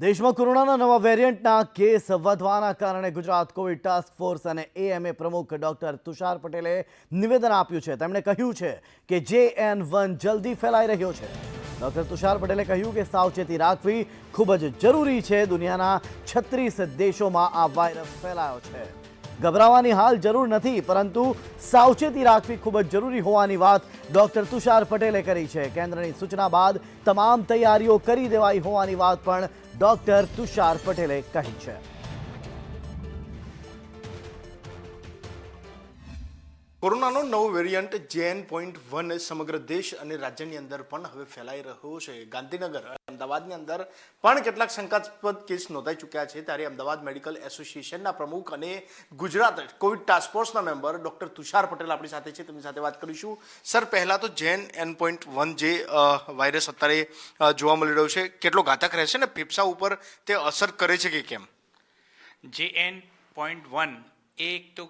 દેશમાં કોરોનાના નવા વેરિયન્ટના કેસ વધવાના કારણે ગુજરાત કોવિડ ટાસ્ક ફોર્સ અને એએમએ પ્રમુખ ડોક્ટર તુષાર પટેલે નિવેદન આપ્યું છે. તેમણે કહ્યું છે કે જે એન વન જલ્દી ફેલાઈ રહ્યો છે. ડોક્ટર તુષાર પટેલે કહ્યું કે સાવચેતી રાખવી ખૂબ જ જરૂરી છે. દુનિયાના છત્રીસ દેશોમાં આ વાયરસ ફેલાયો છે. ગભરાવાની હાલ જરૂર નથી, પરંતુ સાવચેતી રાખવી ખૂબ જ જરૂરી હોવાની વાત ડોક્ટર તુષાર પટેલે કરી છે. કેન્દ્રની સૂચના બાદ તમામ તૈયારીઓ કરી દેવાઈ હોવાની વાત પણ ડોક્ટર તુષાર પટેલે કહી છે. કોરોનાનો નવો વેરિયન્ટ જેએન પોઈન્ટ વન સમગ્ર દેશ અને રાજ્યની અંદર પણ હવે ફેલાઈ રહ્યો છે. ગાંધીનગર અમદાવાદની અંદર પણ કેટલાક શંકાસ્પદ કેસ નોંધાઈ ચૂક્યા છે. ત્યારે અમદાવાદ મેડિકલ એસોસિએશનના પ્રમુખ અને ગુજરાત કોવિડ ટાસ્ક ફોર્સના મેમ્બર ડોક્ટર તુષાર પટેલ આપણી સાથે છે. તેમની સાથે વાત કરીશું. સર, પહેલાં તો જેન એન પોઈન્ટ વન જે વાયરસ અત્યારે જોવા મળી રહ્યો છે, કેટલો ઘાતક રહેશે ને ફેફસા ઉપર તે અસર કરે છે કે કેમ? જે એન પોઈન્ટ વન એ એક તો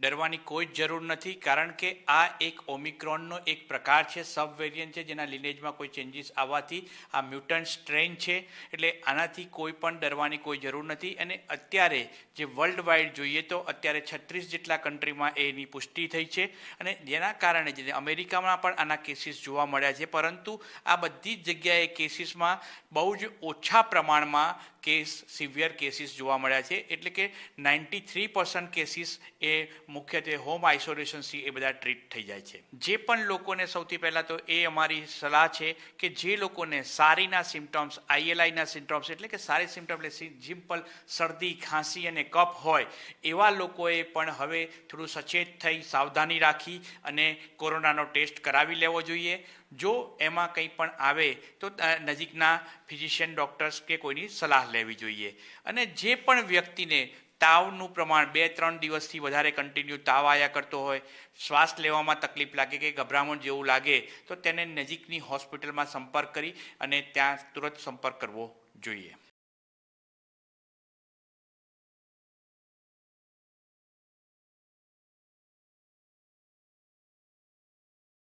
ડરવાની કોઈ જ જરૂર નથી, કારણ કે આ એક ઓમિક્રોનનો એક પ્રકાર છે સબ વેરિયન્ટ છે, જેના લિનેજમાં કોઈ ચેન્જીસ આવવાથી આ મ્યુટન્ટ સ્ટ્રેન છે, એટલે આનાથી કોઈ પણ ડરવાની કોઈ જરૂર નથી. અને અત્યારે જે વર્લ્ડ વાઇડ જોઈએ તો અત્યારે છત્રીસ જેટલા કન્ટ્રીમાં એની પુષ્ટિ થઈ છે અને જેના કારણે જે અમેરિકામાં પણ આના કેસીસ જોવા મળ્યા છે. પરંતુ આ બધી જ જગ્યાએ કેસીસમાં બહુ જ ઓછા પ્રમાણમાં કેસ, સિવિયર કેસીસ જોવા મળ્યા છે. એટલે કે નાઇન્ટી થ્રી પર્સન્ટ કેસીસ એ મુખ્યત્વે હોમ આઇસોલેશનથી એ બધા ટ્રીટ થઈ જાય છે. જે પણ લોકોને સૌથી પહેલાં તો એ અમારી સલાહ છે કે જે લોકોને સારીના સિમ્ટમ્સ આઈએલઆઈના સિમ્ટમ્સ એટલે કે સારી સિમ્ટમ એટલે સિમ્પલ શરદી, ખાંસી અને કફ હોય, એવા લોકોએ પણ હવે થોડું સચેત થઈ સાવધાની રાખી અને કોરોનાનો ટેસ્ટ કરાવી લેવો જોઈએ. જો એમાં કંઈ પણ આવે, તો નજીકના ફિઝિશિયન ડૉક્ટર્સ કે કોઈની સલાહ લેવી જોઈએ. અને જે પણ વ્યક્તિને તાવનું પ્રમાણ બે, ત્રણ દિવસથી વધારે કન્ટિન્યુ તાવ આવ્યા કરતો હોય, શ્વાસ લેવામાં તકલીફ લાગે કે ગભરામણ જેવું લાગે, તો તેને નજીકની હોસ્પિટલમાં સંપર્ક કરી અને ત્યાં તુરંત સંપર્ક કરવો જોઈએ.